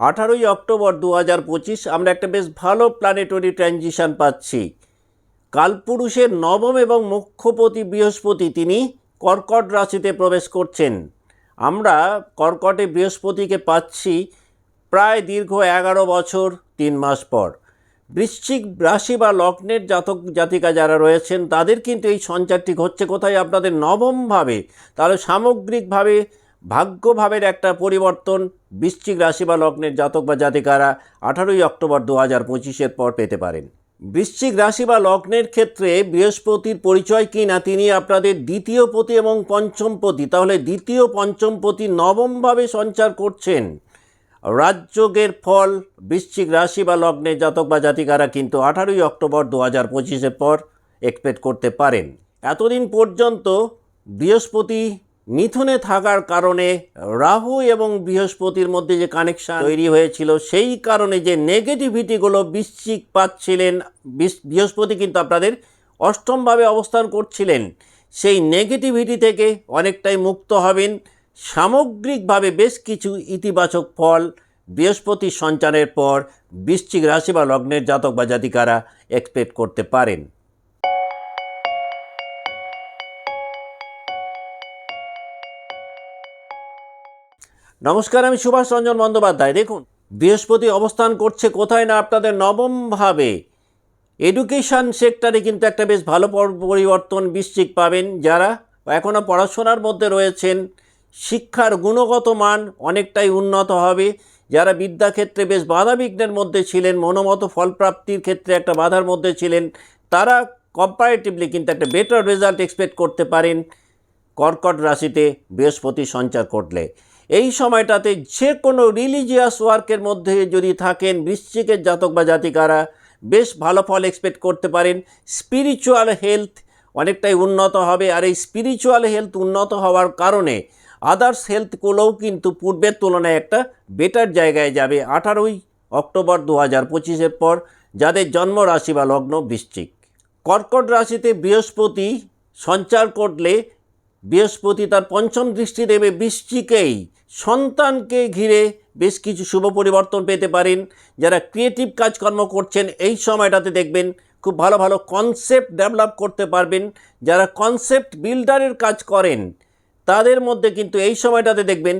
আঠারোই অক্টোবর দু হাজার পঁচিশ আমরা একটা বেশ ভালো প্ল্যানেটরি ট্রানজিশন পাচ্ছি। কালপুরুষের নবম এবং মুখ্যপতি বৃহস্পতি তিনি কর্কট রাশিতে প্রবেশ করছেন। আমরা কর্কটে বৃহস্পতিকে পাচ্ছি প্রায় দীর্ঘ এগারো বছর, তিন মাস পর। বৃশ্চিক রাশি বা লগ্নের জাতক জাতিকা যারা রয়েছেন, তাদের কিন্তু এই সঞ্চারটি ঘটছে কোথায়? আপনাদের নবমভাবে। তাহলে সামগ্রিকভাবে ভাগ্যভাবের একটা পরিবর্তন বৃশ্চিক রাশি বা লগ্নের জাতক বা জাতিকারা আঠারোই অক্টোবর দু হাজার পঁচিশের পর পেতে পারেন। বৃশ্চিক রাশি বা লগ্নের ক্ষেত্রে বৃহস্পতির পরিচয় কি না তিনি আপনাদের দ্বিতীয় পতি এবং পঞ্চম পতি, তাহলে দ্বিতীয়, পঞ্চম পতি নবমভাবে সঞ্চার করছেন। রাজযোগের ফল বৃশ্চিক রাশি বা লগ্নের জাতক বা জাতিকারা কিন্তু আঠারোই অক্টোবর দু হাজার পঁচিশের পর এক্সপেক্ট করতে পারেন। এতদিন পর্যন্ত বৃহস্পতি মিথুনে থাকার কারণে রাহু এবং বৃহস্পতির মধ্যে যে কানেকশন তৈরি হয়েছিল, সেই কারণে যে নেগেটিভিটিগুলো বৃশ্চিক পাচ্ছিলেন বৃহস্পতি কিন্তু আপনাদের অষ্টমভাবে অবস্থান করছিলেন। সেই নেগেটিভিটি থেকে অনেকটাই মুক্ত হবেন। সামগ্রিকভাবে বেশ কিছু ইতিবাচক ফল বৃহস্পতির সঞ্চারের পর বৃশ্চিক রাশি বা লগ্নের জাতক বা জাতিকারা এক্সপেক্ট করতে পারেন। নমস্কার, আমি সুভাষ রঞ্জন বন্দ্যোপাধ্যায়। দেখুন, বৃহস্পতি অবস্থান করছে কোথায় না আপনাদের নবমভাবে। এডুকেশন সেক্টরে কিন্তু একটা বেশ ভালো পরিবর্তন বৃশ্চিক পাবেন যারা এখনও পড়াশোনার মধ্যে রয়েছেন। শিক্ষার গুণগত মান অনেকটাই উন্নত হবে। যারা বিদ্যাক্ষেত্রে বেশ বাধাবিঘ্নের মধ্যে ছিলেন, মনোমত ফলপ্রাপ্তির ক্ষেত্রে একটা বাধার মধ্যে ছিলেন, তারা কম্পারেটিভলি কিন্তু একটা বেটার রেজাল্ট এক্সপেক্ট করতে পারেন। কর্কট রাশিতে বৃহস্পতি সঞ্চার করলে। এই সময়টাতে যে কোনো রিলিজিয়াস ওয়ার্কের মধ্যে যদি থাকেন, বৃশ্চিকের জাতক বা জাতিকারা, বেশ ভালো ফল এক্সপেক্ট করতে পারেন। স্পিরিচুয়াল হেলথ অনেকটাই উন্নত হবে আর এই স্পিরিচুয়াল হেলথ উন্নত হওয়ার কারণে আদার্স হেলথগুলোও কিন্তু পূর্বের তুলনায় একটা বেটার জায়গায় যাবে। আঠারোই অক্টোবর দু হাজার পঁচিশের পর যাদের জন্ম রাশি বা লগ্ন বৃশ্চিক। কর্কট রাশিতে বৃহস্পতি সঞ্চার করলে বৃহস্পতি তার পঞ্চম দৃষ্টি দেবে বৃশ্চিকেই সন্তানকে ঘিরে বেশ কিছু শুভ পরিবর্তন পেতে পারেন। যারা ক্রিয়েটিভ কাজকর্ম করছেন, এই সময়টাতে দেখবেন খুব ভালো ভালো কনসেপ্ট ডেভেলপ করতে পারবেন। যারা কনসেপ্ট বিল্ডারের কাজ করেন, তাদের মধ্যে কিন্তু এই সময়টাতে দেখবেন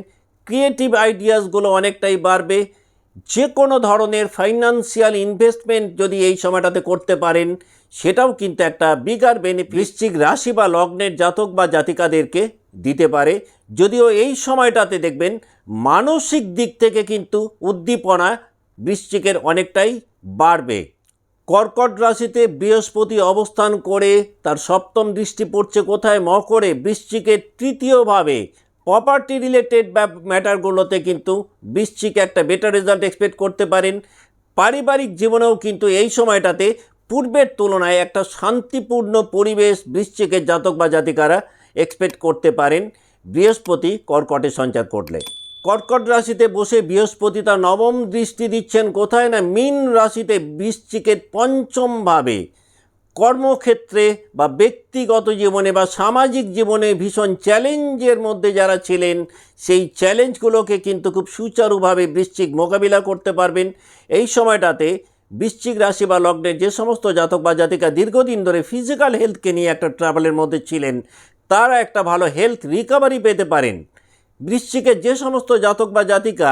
ক্রিয়েটিভ আইডিয়াসগুলো অনেকটাই বাড়বে। যে কোনো ধরনের ফাইন্যান্সিয়াল ইনভেস্টমেন্ট যদি এই সময়টাতে করতে পারেন, সেটাও কিন্তু একটা বিগার বেনিফিট বৃশ্চিক রাশি বা লগ্নের জাতক বা জাতিকাদেরকে দিতে পারে। যদিও এই সময়টাতে দেখবেন মানসিক দিক থেকে কিন্তু উদ্দীপনা বৃশ্চিকের অনেকটাই বাড়বে। কর্কট রাশিতে বৃহস্পতি অবস্থান করে, তার সপ্তম দৃষ্টি পড়ছে কোথায়? মকরে। বৃশ্চিকের তৃতীয়ভাবে প্রপার্টি রিলেটেড ম্যাটারগুলোতে কিন্তু বৃশ্চিক একটা বেটার রেজাল্ট এক্সপেক্ট করতে পারেন। পারিবারিক জীবনেও কিন্তু এই সময়টাতে পূর্বের তুলনায় একটা শান্তিপূর্ণ পরিবেশ বৃশ্চিকের জাতক বা জাতিকারা এক্সপেক্ট করতে পারেন। বৃহস্পতি কর্কটে সঞ্চার করলে। কর্কট রাশিতে বসে বৃহস্পতি তার নবম দৃষ্টি দিচ্ছেন কোথায় না? মীন রাশিতে বৃশ্চিকের পঞ্চমভাবে কর্মক্ষেত্রে বা ব্যক্তিগত জীবনে বা সামাজিক জীবনে ভীষণ চ্যালেঞ্জের মধ্যে যারা ছিলেন, সেই চ্যালেঞ্জগুলোকে কিন্তু খুব সুচারুভাবে বৃশ্চিক মোকাবিলা করতে পারবেন। এই সময়টাতে বৃশ্চিক রাশি বা লগ্নের যে সমস্ত জাতক বা জাতিকা দীর্ঘদিন ধরে ফিজিক্যাল হেলথকে নিয়ে একটা ট্রাভেলের মধ্যে ছিলেন, তারা একটা ভালো হেলথ রিকভারি পেতে পারেন। বৃশ্চিকের যে সমস্ত জাতক বা জাতিকা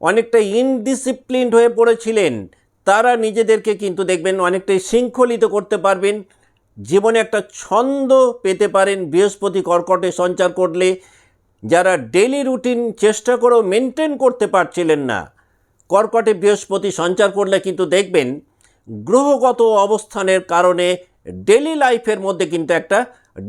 অনেকটা ইনডিসিপ্লিনড হয়ে পড়েছিলেন তারা নিজেদেরকে কিন্তু দেখবেন অনেকটাই শৃঙ্খলিত করতে পারবেন। জীবনে একটা ছন্দ পেতে পারেন বৃহস্পতি কর্কটে সঞ্চার করলে। যারা ডেলি রুটিন চেষ্টা করেও মেনটেন করতে পারছিলেন না, কর্কটে বৃহস্পতি সঞ্চার করলে কিন্তু দেখবেন গ্রহগত অবস্থানের কারণে ডেলি লাইফের মধ্যে কিন্তু একটা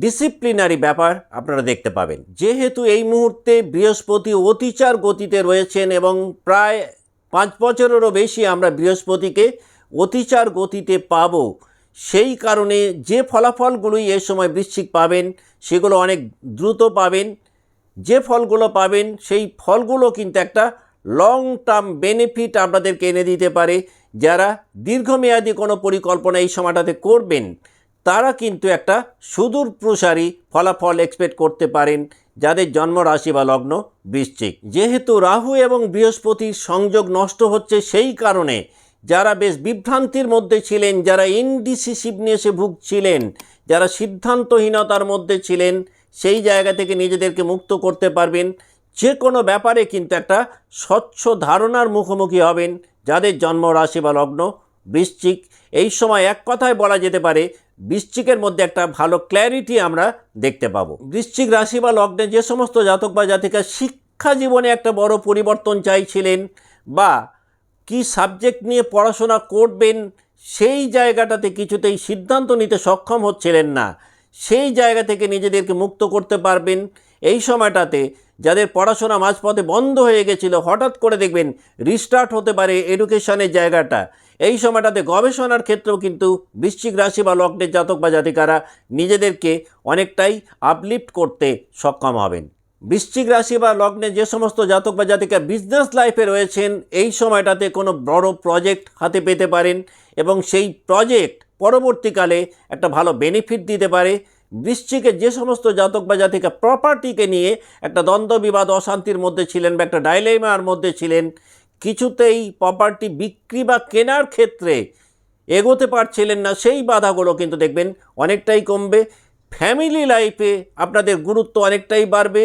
ডিসিপ্লিনারি ব্যাপার আপনারা দেখতে পাবেন। যেহেতু এই মুহূর্তে বৃহস্পতি অতিচার গতিতে রয়েছেন এবং প্রায় পাঁচ বছরেরও বেশি আমরা বৃহস্পতিকে অতিচার গতিতে পাব। সেই কারণে যে ফলাফলগুলোই এ সময় বৃশ্চিক পাবেন, সেগুলো অনেক দ্রুত পাবেন। যে ফলগুলো পাবেন, সেই ফলগুলো কিন্তু একটা লং টার্ম বেনিফিট আপনাদেরকে এনে দিতে পারে। যারা দীর্ঘমেয়াদী কোনো পরিকল্পনা এই সময়টাতে করবেন, তারা কিন্তু একটা সুদূর প্রসারী ফলাফল এক্সপেক্ট করতে পারেন। যাদের জন্ম রাশি বা লগ্ন বৃশ্চিক। যেহেতু রাহু এবং বৃহস্পতির সংযোগ নষ্ট হচ্ছে সেই কারণে যারা বেশ বিভ্রান্তির মধ্যে ছিলেন, যারা ইনডিসিসিভনেসে ভুগছিলেন, যারা সিদ্ধান্তহীনতার মধ্যে ছিলেন, সেই জায়গা থেকে নিজেদেরকে মুক্ত করতে পারবেন। যে কোনো ব্যাপারে কিন্তু একটা স্বচ্ছ ধারণার মুখোমুখি হবেন যাদের জন্ম রাশি বা লগ্ন বৃশ্চিক। এই সময় এক কথায় বলা যেতে পারে, বৃশ্চিকের মধ্যে একটা ভালো ক্ল্যারিটি আমরা দেখতে পাবো। বৃশ্চিক রাশি বা লগ্নে যে সমস্ত জাতক বা জাতিকা শিক্ষা জীবনে একটা বড় পরিবর্তন চাইছিলেন বা কি সাবজেক্ট নিয়ে পড়াশোনা করবেন, সেই জায়গাটাতে কিছুতেই সিদ্ধান্ত নিতে সক্ষম হচ্ছিলেন না। সেই জায়গা থেকে নিজেদেরকে মুক্ত করতে পারবেন। এই সময়টাতে যাদের পড়াশোনা মাঝপথে বন্ধ হয়ে গেছিল, হঠাৎ করে দেখবেন রিস্টার্ট হতে পারে এডুকেশনের জায়গাটা। এই সময়টাতে গবেষণার ক্ষেত্রেও কিন্তু বৃশ্চিক রাশি বা লগ্নের জাতক বা জাতিকারা নিজেদেরকে অনেকটাই আপলিফট করতে সক্ষম হবেন। বৃশ্চিক রাশি বা লগ্নে যে সমস্ত জাতক বা জাতিকা বিজনেস লাইফে রয়েছেন, এই সময়টাতে কোনো বড় প্রজেক্ট হাতে পেতে পারেন এবং সেই প্রজেক্ট পরবর্তীকালে একটা ভালো বেনিফিট দিতে পারে। বৃশ্চিকের যে সমস্ত জাতক বা জাতিকা প্রপার্টিকে নিয়ে একটা দ্বন্দ্ব, বিবাদ, অশান্তির মধ্যে ছিলেন বা একটা ডাইলেমার মধ্যে ছিলেন কিছুতেই প্রপার্টি বিক্রি বা কেনার ক্ষেত্রে এগোতে পারছিলেন না, সেই বাধাগুলো কিন্তু দেখবেন অনেকটাই কমবে। ফ্যামিলি লাইফে আপনাদের গুরুত্ব অনেকটাই বাড়বে।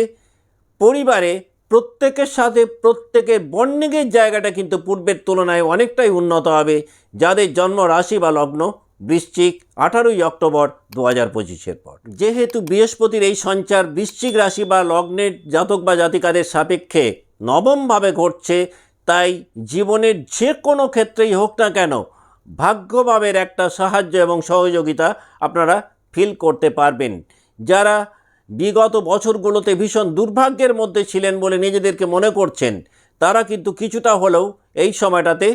পরিবারে প্রত্যেকের সাথে প্রত্যেকের বন্ডিংয়ের জায়গাটা কিন্তু পূর্বের তুলনায় অনেকটাই উন্নত হবে। যাদের জন্ম রাশি বা লগ্ন বৃশ্চিক, আঠারোই অক্টোবর দু হাজার পঁচিশের পর। যেহেতু বৃহস্পতির এই সঞ্চার বৃশ্চিক রাশি বা লগ্নের জাতক বা জাতিকাদের সাপেক্ষে নবমভাবে ঘটছে তাই জীবনের যে কোনো ক্ষেত্রেই হোক না কেন ভাগ্যভাবের একটা সাহায্য এবং সহযোগিতা আপনারা ফিল করতে পারবেন। যারা বিগত বছরগুলোতে ভীষণ দুর্ভাগ্যের মধ্যে ছিলেন বলে নিজেদেরকে মনে করছেন, তারা কিন্তু কিছুটা হলেও এই সময়টাতে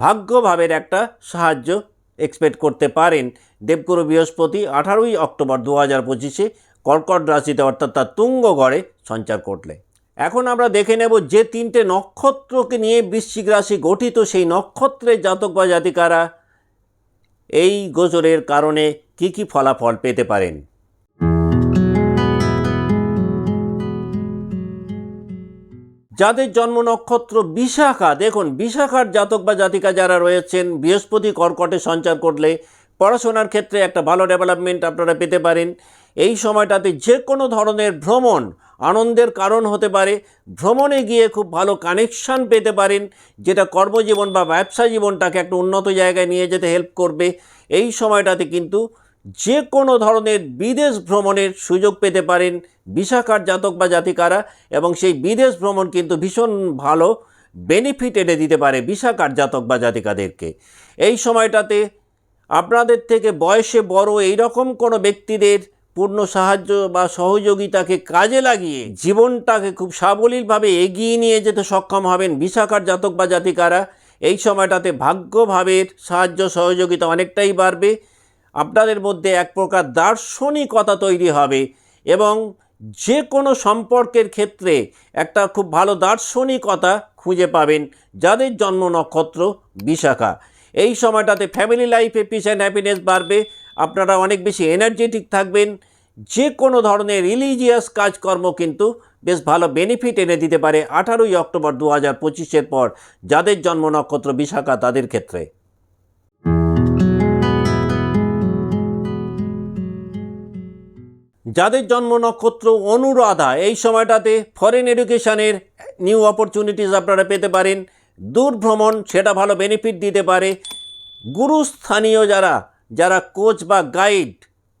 ভাগ্যভাবের একটা সাহায্য এক্সপেক্ট করতে পারেন। দেবগুরু বৃহস্পতি আঠারোই অক্টোবর দু হাজার পঁচিশে কর্কট রাশিতে অর্থাৎ তার তুঙ্গ গড়ে সঞ্চার করলে। এখন আমরা দেখে নেব যে তিনটে নক্ষত্রকে নিয়ে বৃশ্চিক রাশি গঠিত সেই নক্ষত্রের জাতক বা জাতিকারা। এই গোচরের কারণে কি কি ফলাফল পেতে পারেন? যাদের জন্ম নক্ষত্র বিশাখা, দেখুন, বিশাখার জাতক বা জাতিকা যারা রয়েছেন, বৃহস্পতি কর্কটে সঞ্চার করলে পড়াশোনার ক্ষেত্রে একটা ভালো ডেভেলপমেন্ট আপনারা পেতে পারেন। এই সময়টাতে যে কোনো ধরনের ভ্রমণ আনন্দের কারণ হতে পারে, ভ্রমণে গিয়ে খুব ভালো কানেকশান পেতে পারেন, যেটা কর্মজীবন বা ব্যবসা জীবনটাকে একটা উন্নত জায়গায় নিয়ে যেতে হেল্প করবে। এই সময়টাতে কিন্তু যে কোনো ধরনের বিদেশ ভ্রমণের সুযোগ পেতে পারেন বিশাখার জাতক বা জাতিকারা এবং সেই বিদেশ ভ্রমণ কিন্তু ভীষণ ভালো বেনিফিট এনে দিতে পারে বিশাখার জাতক বা জাতিকাদেরকে। এই সময়টাতে আপনাদের থেকে বয়সে বড় এই রকম কোনো ব্যক্তিদের পূর্ণ সাহায্য বা সহযোগিতাকে কাজে লাগিয়ে জীবনটাকে খুব সাবলীলভাবে এগিয়ে নিয়ে যেতে সক্ষম হবেন বিশাখার জাতক বা জাতিকারা। এই সময়টাতে ভাগ্যভাবের সাহায্য, সহযোগিতা অনেকটাই বাড়বে। আপনাদের মধ্যে এক প্রকার দার্শনিকতা তৈরি হবে এবং যে কোনো সম্পর্কের ক্ষেত্রে একটা খুব ভালো দার্শনিকতা খুঁজে পাবেন যাদের জন্ম নক্ষত্র বিশাখা। এই সময়টাতে ফ্যামিলি লাইফে পিস অ্যান্ড হ্যাপিনেস বাড়বে। আপনারা অনেক বেশি এনার্জেটিক থাকবেন। যে কোনো ধরনের রিলিজিয়াস কাজকর্ম কিন্তু বেশ ভালো বেনিফিট এনে দিতে পারে আঠারোই অক্টোবর দু হাজার পঁচিশের পর, যাদের জন্ম নক্ষত্র বিশাখা তাদের ক্ষেত্রে। যাদের জন্ম নক্ষত্র অনুরাধা, এই সময়টাতে ফরেন এডুকেশনের নিউ অপরচুনিটিস আপনারা পেতে পারেন। দূর ভ্রমণ সেটা ভালো বেনিফিট দিতে পারে। গুরুস্থানীয় যারা যারা কোচ বা গাইড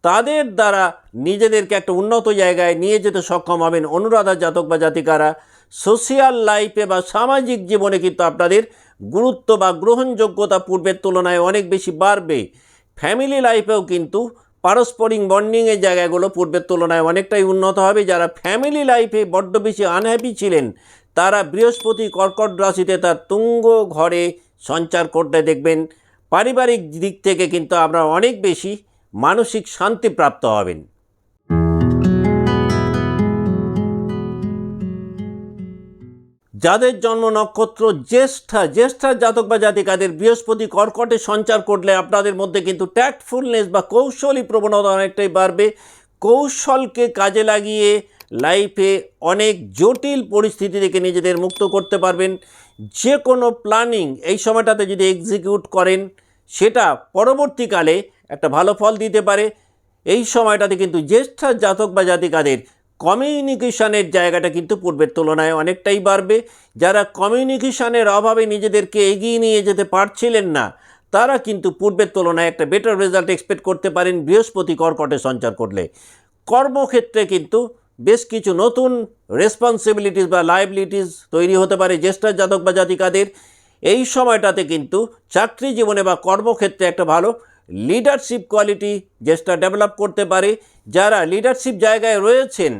তাদের দ্বারা নিজেদেরকে একটা উন্নত জায়গায় নিয়ে যেতে সক্ষম হবেন অনুরাধা জাতক বা জাতিকারা। সোশিয়াল লাইফে বা সামাজিক জীবনে কিন্তু আপনাদের গুরুত্ব বা গ্রহণযোগ্যতা পূর্বের তুলনায় অনেক বেশি বাড়বে। ফ্যামিলি লাইফেও কিন্তু পারস্পরিক বন্ডিংয়ের জায়গাগুলো পূর্বের তুলনায় অনেকটাই উন্নত হবে। যারা ফ্যামিলি লাইফে বড্ড বেশি আনহ্যাপি ছিলেন, তারা বৃহস্পতি কর্কট রাশিতে তার তুঙ্গ ঘরে সঞ্চার করতে দেখবেন। পারিবারিক দিক থেকে কিন্তু আমরা অনেক বেশি মানসিক শান্তি প্রাপ্ত হবেন। যাদের জন্ম নক্ষত্র জ্যেষ্ঠা জ্যেষ্ঠার জাতক বা জাতিকাদের বৃহস্পতি কর্কটে সঞ্চার করলে আপনাদের মধ্যে কিন্তু ট্যাক্টফুলনেস বা কৌশলী প্রবণতা অনেকটাই বাড়বে। কৌশলকে কাজে লাগিয়ে লাইফে অনেক জটিল পরিস্থিতি থেকে নিজেদের মুক্ত করতে পারবেন। যে কোনো প্ল্যানিং এই সময়টাতে যদি এক্সিকিউট করেন, সেটা পরবর্তীকালে একটা ভালো ফল দিতে পারে। এই সময়টাতে কিন্তু জ্যেষ্ঠ জাতক বা জাতিকাদের কমিউনিকেশনের জায়গাটা কিন্তু পূর্বের তুলনায় অনেকটাই বাড়বে। যারা কমিউনিকেশনের অভাবে নিজেদেরকে এগিয়ে নিয়ে যেতে পারছিলেন না, তারা কিন্তু পূর্বের তুলনায় একটা বেটার রেজাল্ট এক্সপেক্ট করতে পারেন বৃহস্পতি কর্কটে সঞ্চার করলে। কর্মক্ষেত্রে কিন্তু বেশ কিছু নতুন রেসপন্সিবিলিটিস বা লাইবিলিটিস তৈরি হতে পারে জ্যেষ্ঠ জাতক বা জাতিকাদের। এই সময়টাতে কিন্তু চাকরি জীবনে বা কর্মক্ষেত্রে একটা ভালো লিডারশিপ কোয়ালিটি জ্যেষ্ঠ ডেভেলপ করতে পারে, যারা লিডারশিপ জায়গায় রয়েছেন,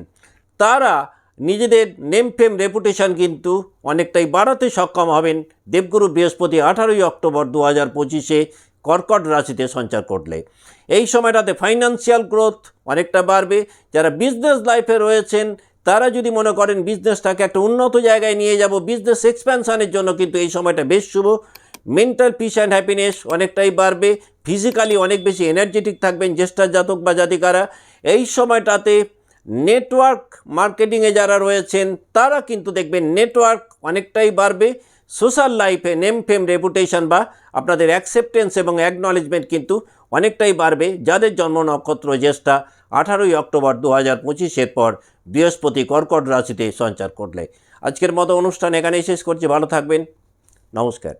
তারা নিজেদের নেম ফেম রেপুটেশন কিন্তু অনেকটাই বাড়াতে সক্ষম হবেন। দেবগুরু বৃহস্পতি আঠারোই অক্টোবর দু হাজার পঁচিশে কর্কট রাশিতে সঞ্চার করলে। এই সময়টাতে ফাইন্যান্সিয়াল গ্রোথ অনেকটা বাড়বে। যারা বিজনেস লাইফে রয়েছেন, তারা যদি মনে করেন বিজনেসটাকে একটা উন্নত জায়গায় নিয়ে যাব বিজনেস এক্সপ্যানশনের জন্য কিন্তু এই সময়টা বেশ শুভ। মেন্টাল পিস অ্যান্ড হ্যাপিনেস অনেকটাই বাড়বে। ফিজিক্যালি অনেক বেশি এনার্জেটিক থাকবেন জ্যেষ্ঠ জাতক বা জাতিকারা। এই সময়টাতে নেটওয়ার্ক মার্কেটিংয়ে যারা রয়েছেন, তারা কিন্তু দেখবেন নেটওয়ার্ক অনেকটাই বাড়বে। সোশ্যাল লাইফে নেম ফেম রেপুটেশন বা আপনাদের অ্যাকসেপ্টেন্স এবং অ্যাকনলেজমেন্ট কিন্তু অনেকটাই বাড়বে। যাদের জন্ম নক্ষত্র জ্যেষ্ঠা, আঠারোই অক্টোবর দু হাজার পঁচিশের পর বৃহস্পতি কর্কট রাশিতে সঞ্চার করলে। আজকের মতো অনুষ্ঠান এখানেই শেষ করছি। ভালো থাকবেন। নমস্কার।